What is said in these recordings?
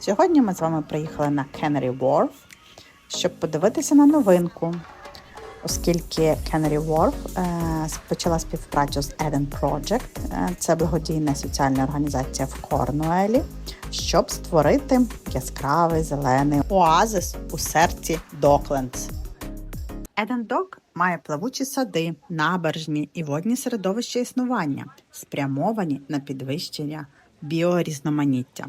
Сьогодні ми з вами приїхали на Canary Wharf, щоб подивитися на новинку. Оскільки Canary Wharf е, почала співпрацю з Eden Project, е, це благодійна соціальна організація в Корнуелі, щоб створити яскравий зелений оазис у серці Доклендс. Eden Dock має плавучі сади, набережні і водні середовища існування, спрямовані на підвищення біорізноманіття.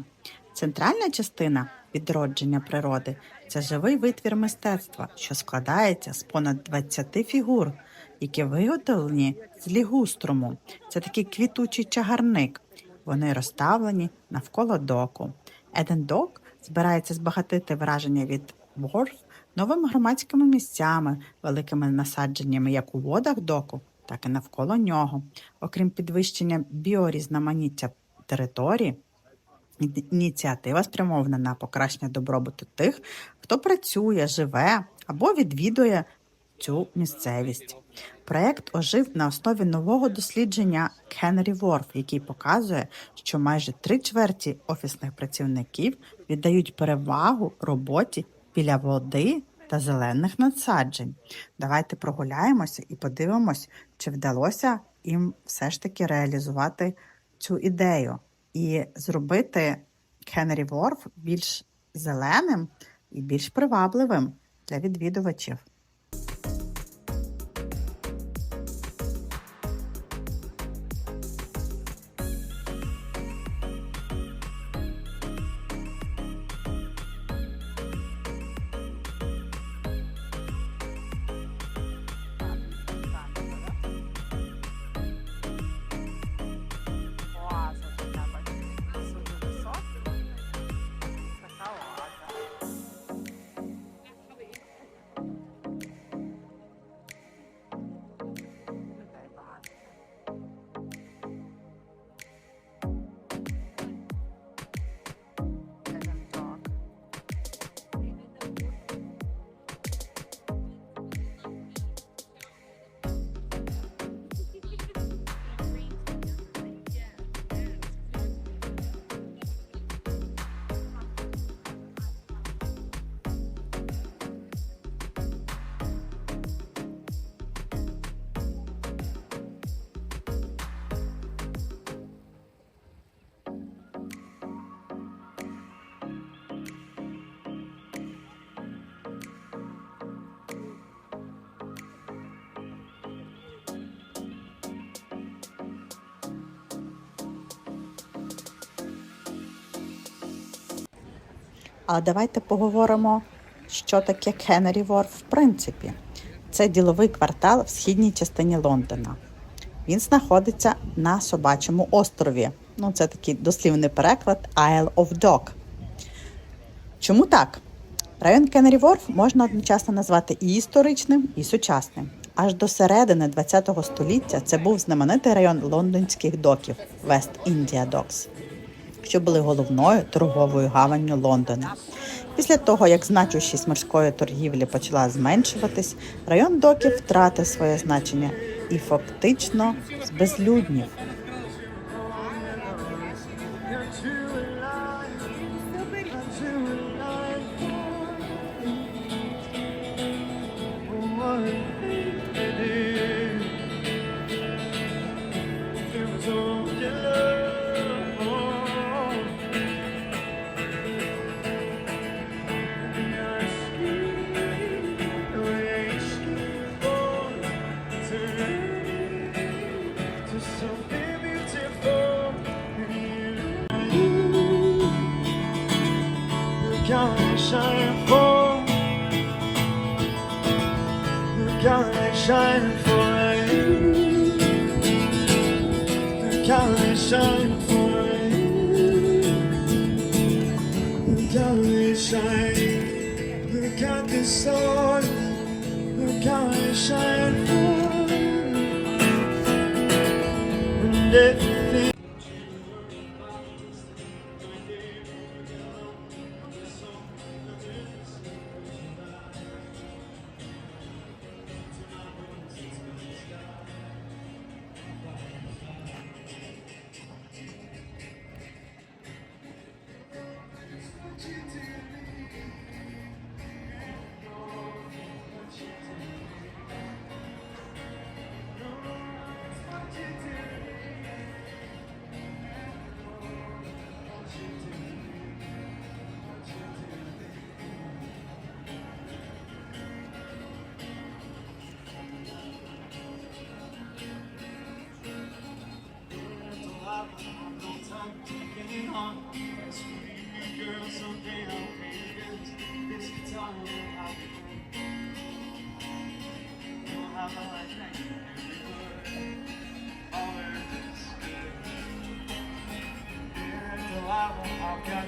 Центральна частина відродження природи це живий витвір мистецтва, що складається з понад 20 фігур, які виготовлені з лігуструму. Це такий квітучий чагарник. Вони розставлені навколо доку. Еден Док збирається збагатити враження від Ворф новими громадськими місцями, великими насадженнями як у водах доку, так і навколо нього. Окрім підвищення біорізноманіття території, ініціатива спрямована на покращення добробуту тих, хто працює, живе або відвідує цю місцевість. Проект ожив на основі нового дослідження Henry Wharf, який показує, що майже три чверті офісних працівників віддають перевагу роботі біля води та зелених насаджень. Давайте прогуляємося і подивимось, чи вдалося їм все ж таки реалізувати цю ідею і зробити Henry Ворф більш зеленим і більш привабливим для відвідувачів. Але давайте поговоримо, що таке Кеннері Ворф в принципі. Це діловий квартал в східній частині Лондона. Він знаходиться на собачому острові. Ну, це такий дослівний переклад Isle of Dog. Чому так? Район Кеннері Ворф можна одночасно назвати і історичним, і сучасним. Аж до середини ХХ століття це був знаменитий район лондонських доків West India Docks що були головною торговою гаванню Лондона. Після того, як значущість морської торгівлі почала зменшуватись, район доків втратив своє значення і фактично збезлюднів. eller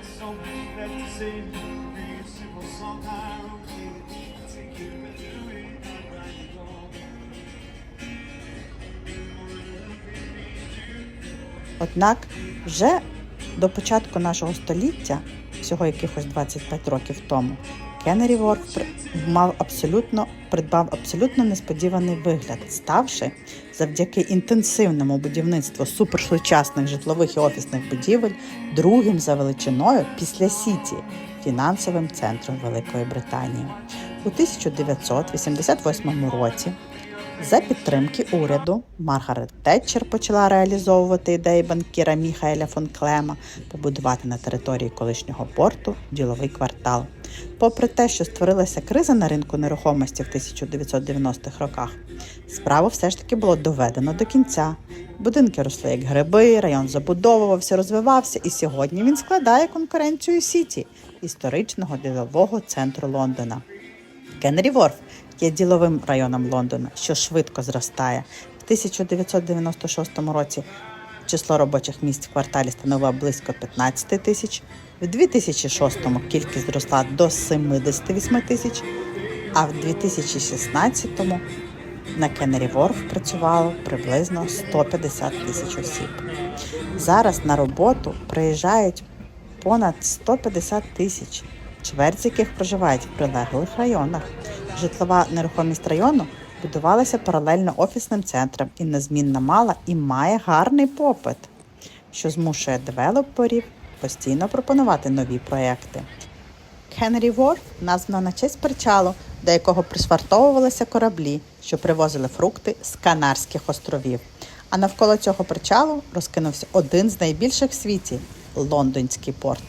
I've so much left to say. Be a simple song I wrote. Take you to do it. I'll write it all. Однак вже до початку нашого століття, всього якихось 25 років тому, Кеннері при- мав абсолютно придбав абсолютно несподіваний вигляд, ставши завдяки інтенсивному будівництву суперсучасних житлових і офісних будівель другим за величиною після Сіті фінансовим центром Великої Британії. У 1988 році за підтримки уряду Маргарет Тетчер почала реалізовувати ідеї банкіра Міхаеля фон Клема побудувати на території колишнього порту діловий квартал. Попри те, що створилася криза на ринку нерухомості в 1990-х роках, справу все ж таки було доведено до кінця. Будинки росли як гриби, район забудовувався, розвивався, і сьогодні він складає конкуренцію Сіті, історичного ділового центру Лондона. Кеннері Ворф є діловим районом Лондона, що швидко зростає. В 1996 році число робочих місць в кварталі становило близько 15 тисяч. В 2006 кількість зросла до 78 тисяч, а в 2016 на Кеннері Ворф працювало приблизно 150 тисяч осіб. Зараз на роботу приїжджають понад 150 тисяч, чверть з яких проживають в прилеглих районах. Житлова нерухомість району будувалася паралельно офісним центрам і незмінно мала і має гарний попит, що змушує девелоперів постійно пропонувати нові проекти. Кеннері Ворф названо на честь причалу, до якого пришвартовувалися кораблі, що привозили фрукти з Канарських островів. А навколо цього причалу розкинувся один з найбільших в світі лондонський порт.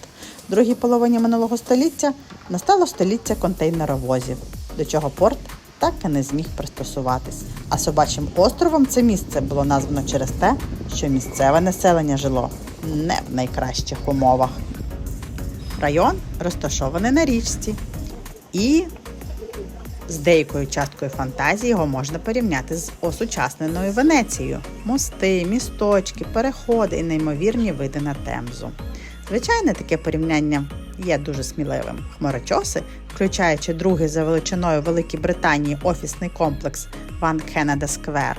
Другій половині минулого століття настало століття контейнеровозів, до чого порт так і не зміг пристосуватись. А собачим островом це місце було названо через те, що місцеве населення жило не в найкращих умовах. Район розташований на річці, і з деякою часткою фантазії його можна порівняти з осучасненою Венецією. Мости, місточки, переходи і неймовірні види на темзу. Звичайне, таке порівняння є дуже сміливим. Хмарочоси, включаючи другий за величиною Великій Британії офісний комплекс One Canada Square,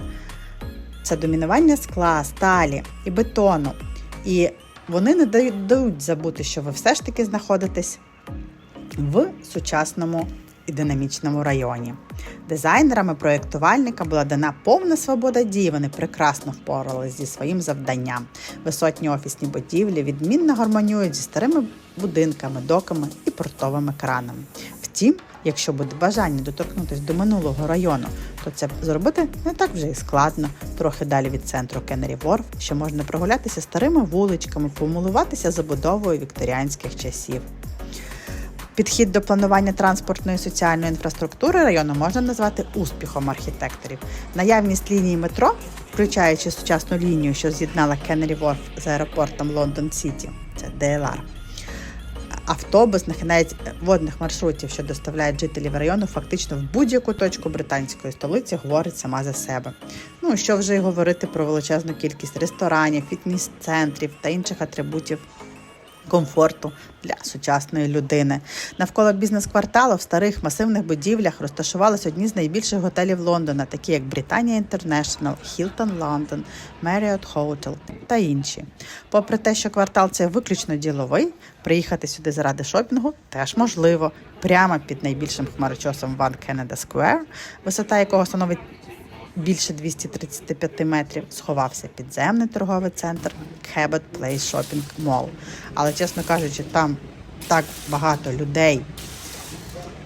це домінування скла, сталі і бетону. І вони не дають забути, що ви все ж таки знаходитесь в сучасному і динамічному районі. Дизайнерами проєктувальника була дана повна свобода дії. Вони прекрасно впоралися зі своїм завданням. Висотні офісні будівлі відмінно гармонюють зі старими будинками, доками і портовими кранами. Втім, якщо буде бажання доторкнутися до минулого району, то це зробити не так вже і складно. Трохи далі від центру Кеннері Ворф, що можна прогулятися старими вуличками, помилуватися забудовою вікторіанських часів. Підхід до планування транспортної і соціальної інфраструктури району можна назвати успіхом архітекторів. Наявність лінії метро, включаючи сучасну лінію, що з'єднала Кеннері Ворф з аеропортом Лондон Сіті, це ДЛР. Автобусних і навіть водних маршрутів, що доставляють жителів району, фактично в будь-яку точку британської столиці говорить сама за себе. Ну що вже й говорити про величезну кількість ресторанів, фітнес-центрів та інших атрибутів комфорту для сучасної людини. Навколо бізнес-кварталу в старих масивних будівлях розташувалися одні з найбільших готелів Лондона, такі як Британія Інтернешнл, Хілтон Лондон, Marriott Hotel та інші. Попри те, що квартал це виключно діловий, приїхати сюди заради шопінгу теж можливо. Прямо під найбільшим хмарочосом One Canada Square, висота якого становить більше 235 метрів сховався підземний торговий центр Cabot Place Shopping Mall. Але, чесно кажучи, там так багато людей,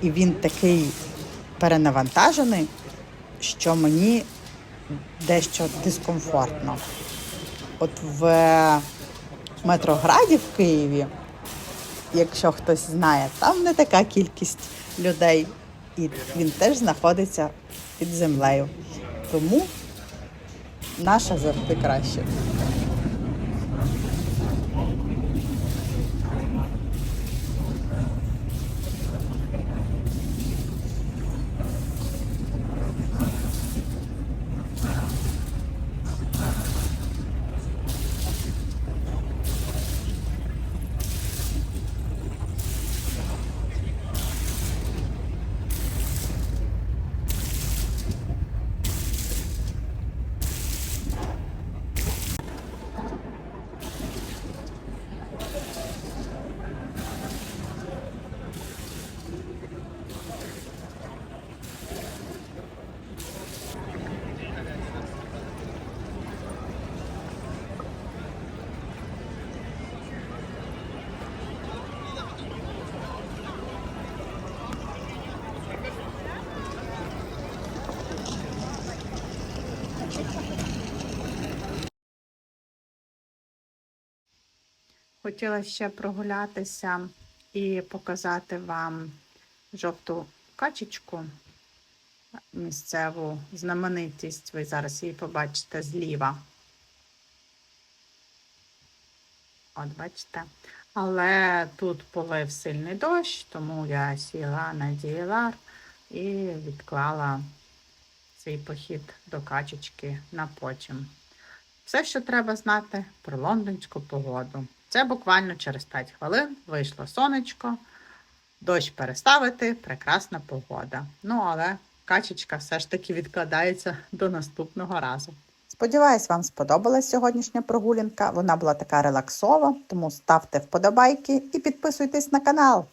і він такий перенавантажений, що мені дещо дискомфортно. От в Метрограді в Києві, якщо хтось знає, там не така кількість людей, і він теж знаходиться під землею. Тому наша завжди краще. Хотіла ще прогулятися і показати вам жовту качечку, місцеву знаменитість. Ви зараз її побачите зліва. От, бачите. Але тут полив сильний дощ, тому я сіла на дієлар і відклала цей похід до качечки на потім. Все, що треба знати про лондонську погоду. Це буквально через 5 хвилин вийшло сонечко, дощ переставити, прекрасна погода. Ну, але качечка все ж таки відкладається до наступного разу. Сподіваюсь, вам сподобалась сьогоднішня прогулянка. Вона була така релаксова, тому ставте вподобайки і підписуйтесь на канал.